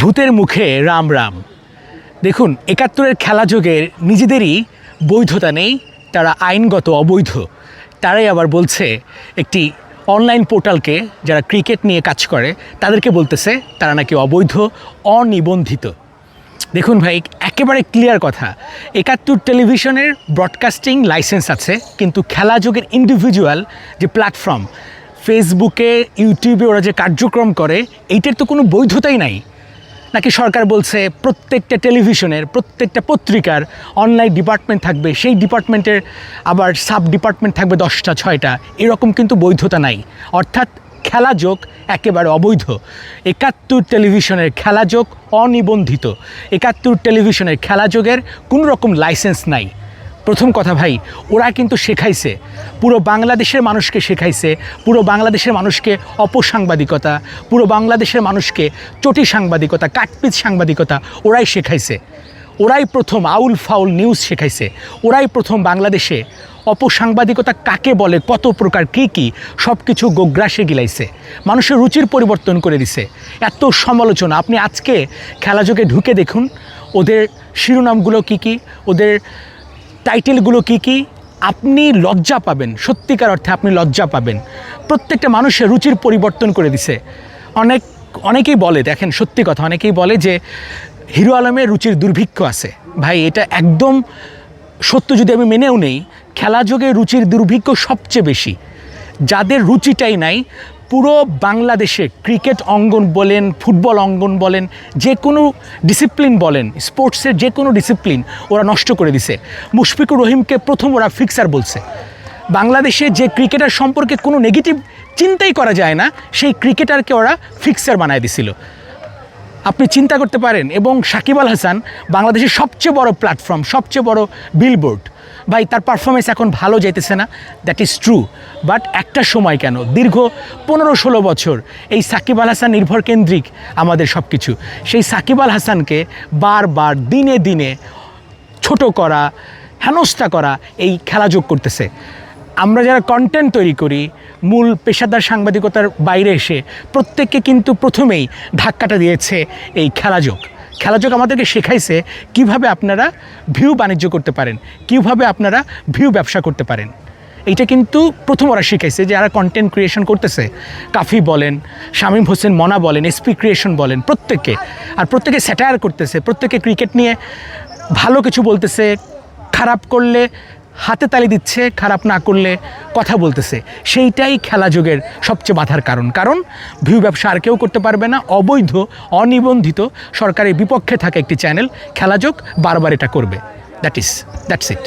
ভূতের মুখে রাম রাম। দেখুন, একাত্তরের খেলা যোগের নিজেদেরই বৈধতা নেই, তারা আইনগত অবৈধ। তারাই আবার বলছে, একটি অনলাইন পোর্টালকে যারা ক্রিকেট নিয়ে কাজ করে, তাদেরকে বলতেছে তারা নাকি অবৈধ, অনিবন্ধিত। দেখুন ভাই, একেবারে ক্লিয়ার কথা। একাত্তর টেলিভিশনের ব্রডকাস্টিং লাইসেন্স আছে, কিন্তু খেলা যোগের ইন্ডিভিজুয়াল যে প্ল্যাটফর্ম ফেসবুকে ইউটিউবে ওরা যে কার্যক্রম করে, এইটার তো কোনো বৈধতাই নাই। নাকি সরকার বলছে প্রত্যেকটা টেলিভিশনের, প্রত্যেকটা পত্রিকার অনলাইন ডিপার্টমেন্ট থাকবে। সেই ডিপার্টমেন্টের আবার সাব ডিপার্টমেন্ট থাকবে দশটা, ছয়টা। এরকম কিন্তু বৈধতা নাই। অর্থাৎ খেলা যোগ একেবারে অবৈধ। একাত্তর টেলিভিশনের খেলা যোগ অনিবন্ধিত। একাত্তর টেলিভিশনের খেলা যোগের কোনো রকম লাইসেন্স নাই। প্রথম কথা ভাই, ওরা কিন্তু শেখাইছে। পুরো বাংলাদেশের মানুষকে শেখাইছে, পুরো বাংলাদেশের মানুষকে অপসাংবাদিকতা, পুরো বাংলাদেশের মানুষকে চটি সাংবাদিকতা কাটপিচ সাংবাদিকতা ওরাই শেখাইছে। ওরাই প্রথম আউল ফাউল নিউজ শেখাইছে। ওরাই প্রথম বাংলাদেশে অপসাংবাদিকতা কাকে বলে, কত প্রকার, কী কী সব কিছু গোগ্রাসে গিলাইছে। মানুষের রুচির পরিবর্তন করে দিছে। এত সমালোচনা। আপনি আজকে খেলাযোগে ঢুকে দেখুন, ওদের শিরোনামগুলো কী কী, ওদের টাইটেলগুলো কী কী? আপনি লজ্জা পাবেন। সত্যিকার অর্থে আপনি লজ্জা পাবেন। প্রত্যেকটা মানুষের রুচির পরিবর্তন করে দিছে। অনেক, অনেকেই বলে, দেখেন, সত্যি কথা, অনেকেই বলে যে হিরো আলমের রুচির দুর্ভিক্ষ আছে। ভাই, এটা একদম সত্য যদি আমি মেনেও নেই খেলা যোগে রুচির দুর্ভিক্ষ সবচেয়ে বেশি। যাদের রুচিটাই নাই পুরো বাংলাদেশে ক্রিকেট অঙ্গন বলেন, ফুটবল অঙ্গন বলেন, যে কোনো ডিসিপ্লিন বলেন স্পোর্টসের যে কোনো ডিসিপ্লিন ওরা নষ্ট করে দিছে। মুশফিকুর রহিমকে প্রথম ওরা ফিক্সার বলছে। বাংলাদেশে যে ক্রিকেটার সম্পর্কে কোনো নেগেটিভ চিন্তাই করা যায় না, সেই ক্রিকেটারকে ওরা ফিক্সার বানায় দিছিল। আপনি চিন্তা করতে পারেন, এবং সাকিব আল হাসান বাংলাদেশের সবচেয়ে বড় প্ল্যাটফর্ম সবচেয়ে বড় বিলবোর্ড ভাই, তার পারফরমেন্স এখন ভালো যাইতেছে না। দ্যাট ইজ ট্রু বাট একটা সময় কেন? দীর্ঘ পনেরো ষোলো বছর এই সাকিব আল হাসান নির্ভর কেন্দ্রিক আমাদের সব কিছু সেই সাকিব আল হাসানকে বারবার দিনে দিনে ছোট করা, হেনস্থা করা এই খেলা যোগ করতেছে। আমরা যারা কন্টেন্ট তৈরি করি, মূল পেশাদার সাংবাদিকতার বাইরে এসে প্রত্যেককে কিন্তু প্রথমেই ধাক্কাটা দিয়েছে এই খেলাযোগ খেলাযোগ আমাদেরকে শেখাইছে কীভাবে আপনারা ভিউ বাণিজ্য করতে পারেন, কীভাবে আপনারা ভিউ ব্যবসা করতে পারেন। এইটা কিন্তু প্রথম ওরা শিখাইছে যারা কন্টেন্ট ক্রিয়েশন করতেছে, কাফি বলেন, শামীম হোসেন মনা বলেন এসপি ক্রিয়েশন বলেন, প্রত্যেককে। আর প্রত্যেকে স্যাটায়ার করতেছে, প্রত্যেকে ক্রিকেট নিয়ে ভালো কিছু বলতেছে, খারাপ করলে হাতে তালি দিচ্ছে, খারাপ না করলে কথা বলতেছে। সেইটাই খেলা যোগের সবচেয়ে বাধার কারণ। কারণ ভিউ ব্যবসা আর কেউ করতে পারবে না, অবৈধ, অনিবন্ধিত সরকারের বিপক্ষে থাকা একটি চ্যানেল খেলাযোগ বারবার এটা করবে। That is that's it